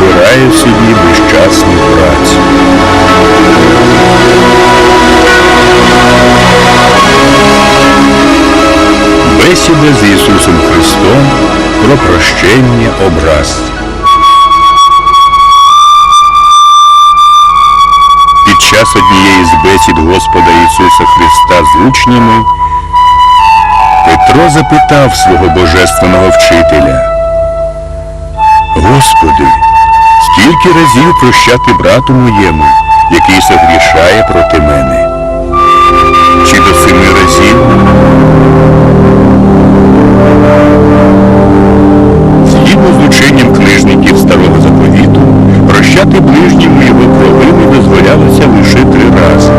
той збирає собі безчасну працю. Бесіда з Ісусом Христом про прощення образ. Під час однієї з бесід Господа Ісуса Христа з учнями Петро запитав свого божественного вчителя. Господи, скільки разів прощати брату моєму, який согрішає проти мене? Чи до семи разів? Згідно з ученням книжників Старого Заповіту, прощати ближньому його провини дозволялося лише три рази.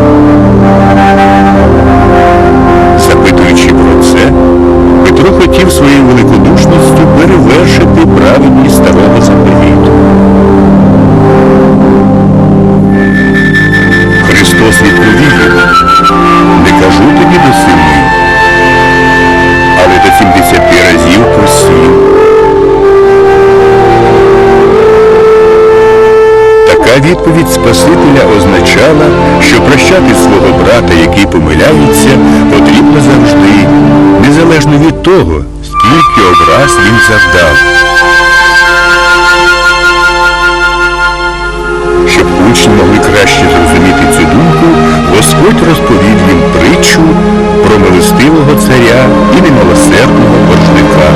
Запитуючи про це, Петро хотів своєю великодушністю перевершити праведність відповідь Спасителя означала, що прощати свого брата, який помиляється, потрібно завжди, незалежно від того, скільки образ він завдав. Щоб учні могли краще зрозуміти цю думку, Господь розповів їм притчу про милостивого царя і немилосердного боржника.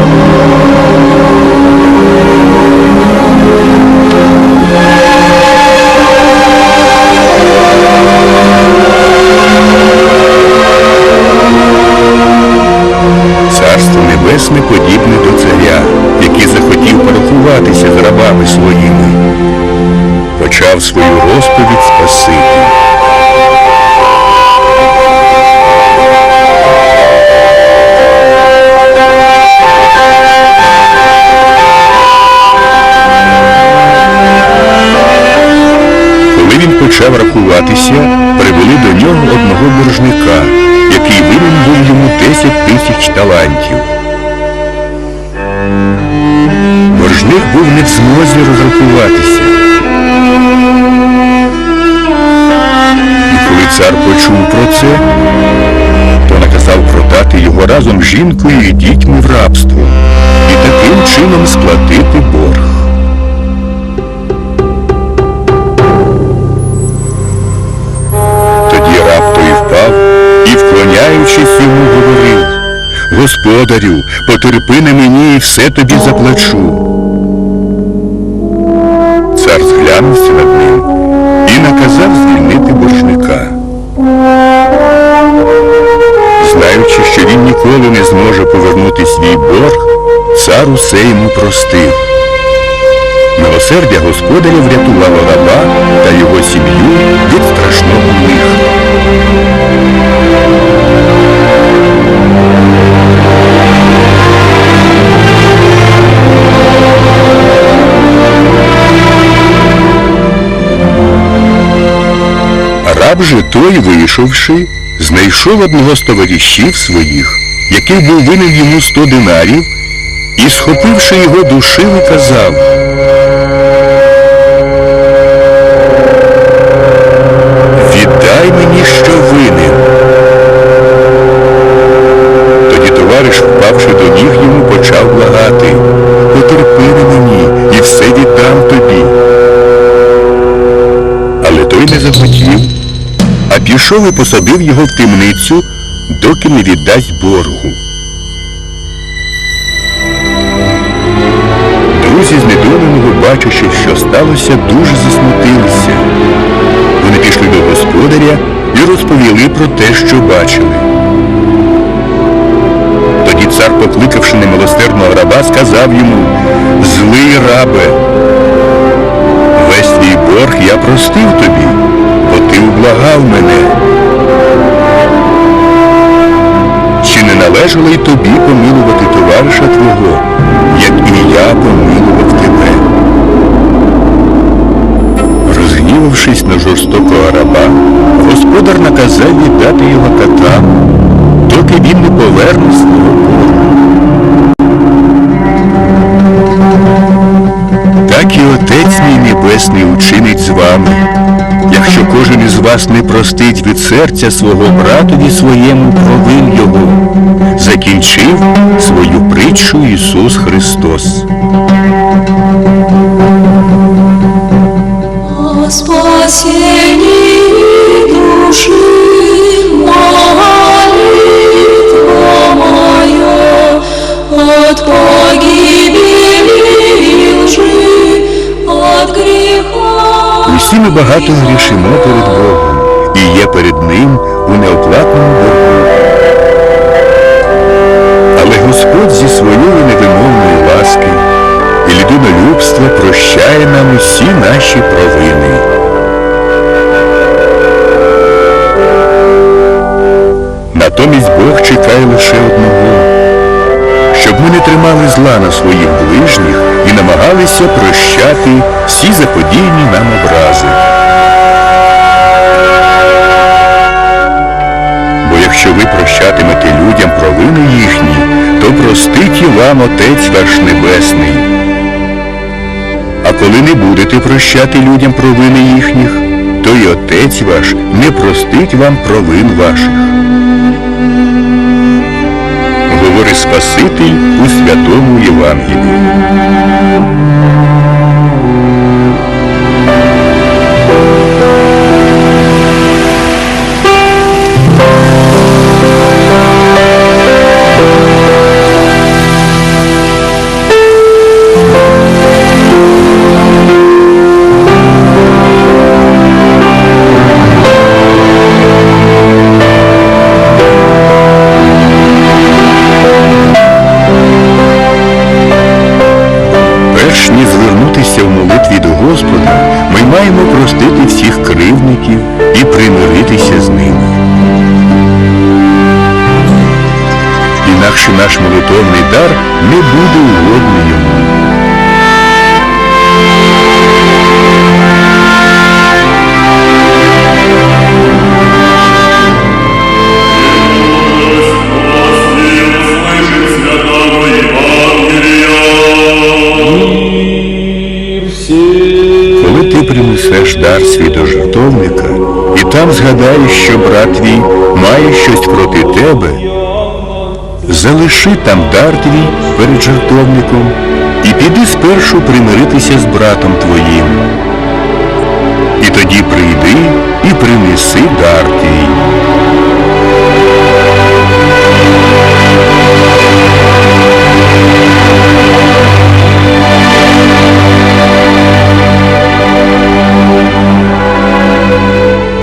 Порахуватися з рабами своїми. Почав свою розповідь Спаситель. Коли він почав рахуватися, привели до нього одного боржника, який винен йому 10 тисяч талантів. Боржник був не в змозі розрахуватися. І коли цар почув про це, то наказав продати його разом з жінкою і дітьми в рабство і таким чином сплатити борг. Тоді раб впав і, вклоняючись йому, говорив, Господарю, потерпи на мені і все тобі заплачу. Цар зглянувся над ним і наказав звільнити боржника. Знаючи, що він ніколи не зможе повернути свій борг, цар усе йому простив. Милосердя господаря врятувало раба та його сім'ю від страшного лиха. Раб же той, вийшовши, знайшов одного з товаришів своїх, який був винен йому сто динарів, і, схопивши його, душив і казав, Віддай мені, що винен. Пішов і посадив його в темницю, доки не віддасть боргу. Друзі знедоленого, бачачи, що сталося, дуже засмутилися. Вони пішли до господаря і розповіли про те, що бачили. Тоді цар, покликавши немилосердного раба, сказав йому, злий рабе, весь твій борг я простив тобі, благав мене. Чи не належало й тобі помилувати товариша твого, як і я помилував тебе? Розгнівавшись на жорстокого раба, господар наказав віддати його катам, доки він не поверне свого боргу. Так і Отець мій Небесний учинить з вами вас не простить від серця свого братові своєму провин його, закінчив свою притчу Ісус Христос. О багато грішимо перед Богом і є перед Ним у неоплатному боргу. Але Господь зі своєї невимовної ласки і людинолюбства прощає нам усі наші провини. Натомість Бог чекає лише одного, тримали зла на своїх ближніх і намагалися прощати всі заподійні нам образи. Бо якщо ви прощатимете людям провини їхні, то простить і вам Отець ваш Небесний. А коли не будете прощати людям провини їхніх, то й Отець ваш не простить вам провин ваших. Говорить Спаситель у Святому Євангелії. Інакше наш молитовний дар не буде угодний йому. Коли ти принесеш дар свій до жертовника, і там згадаєш, що брат твій має щось проти тебе, залиши там дар твій перед жертовником і піди спершу примиритися з братом твоїм. І тоді прийди і принеси дар твій.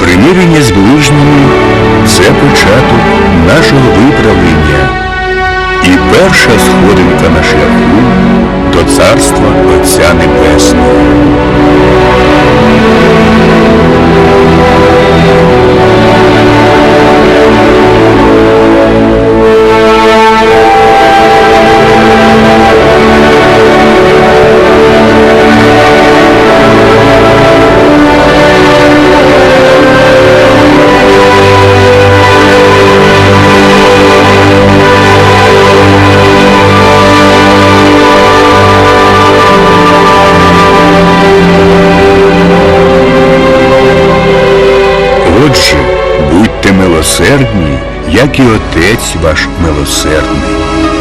Примирення з ближніми це початок нашого виправлення перша сходинка на шляху до царства Отця Небесного. Милосердні, як і Отець ваш милосердний.